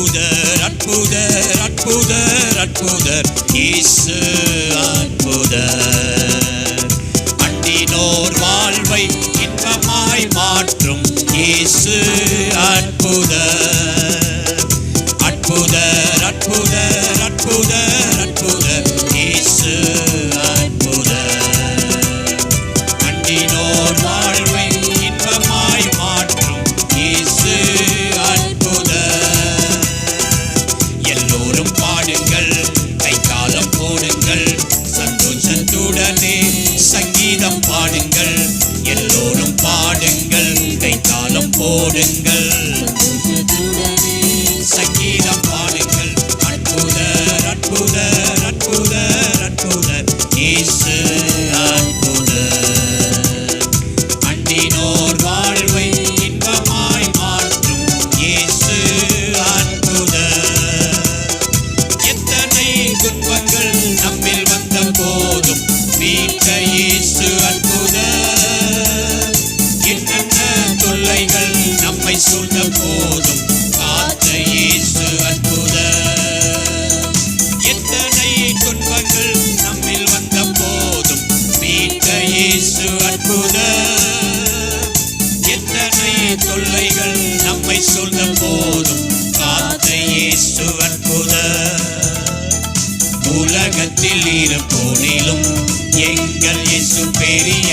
அற்புதர் அற்புதர் அற்புதர் அற்புதர். இயேசு அற்புதர். அண்டினோர் வாழ்வை இன்பமாய் மாற்றும். இயேசு அற்புதர். போடுங்கள். சொன்ன போதும் காத்த இயேசு அற்புத உலகத்தில் இருப்போனிலும் எங்கள் இயேசு பெரிய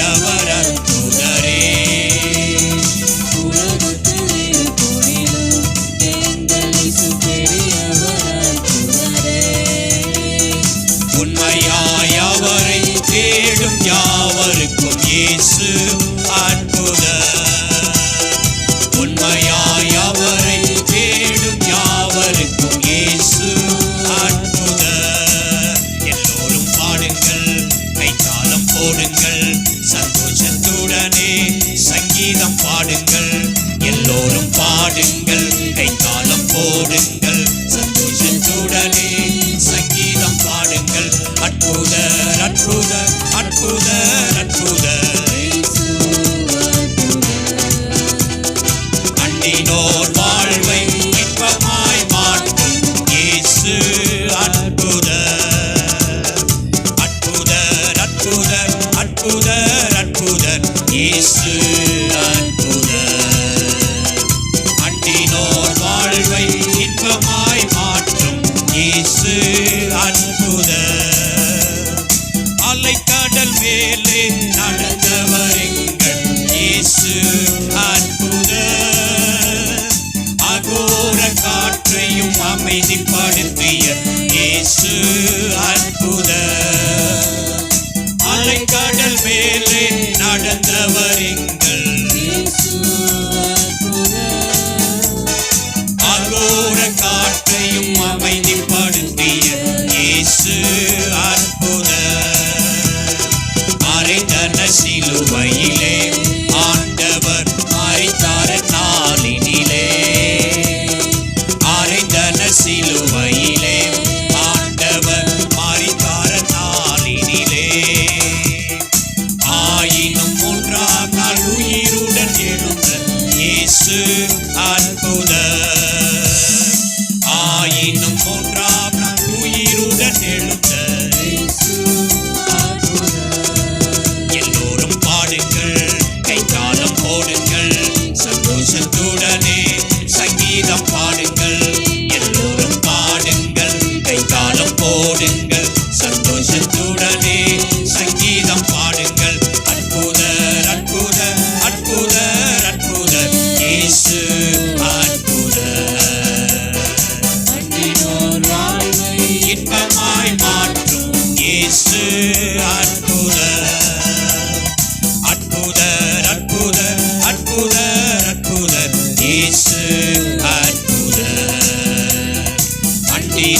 It மேலே நடந்தவர் எங்கள் இயேசு அற்புத அகோர காற்றையும் அமைதிப்ப ain't no more.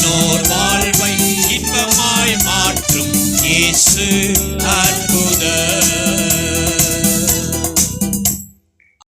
சான்றோர் வாழ்வை இன்பமாய் மாற்றும். இயேசு அற்புதம்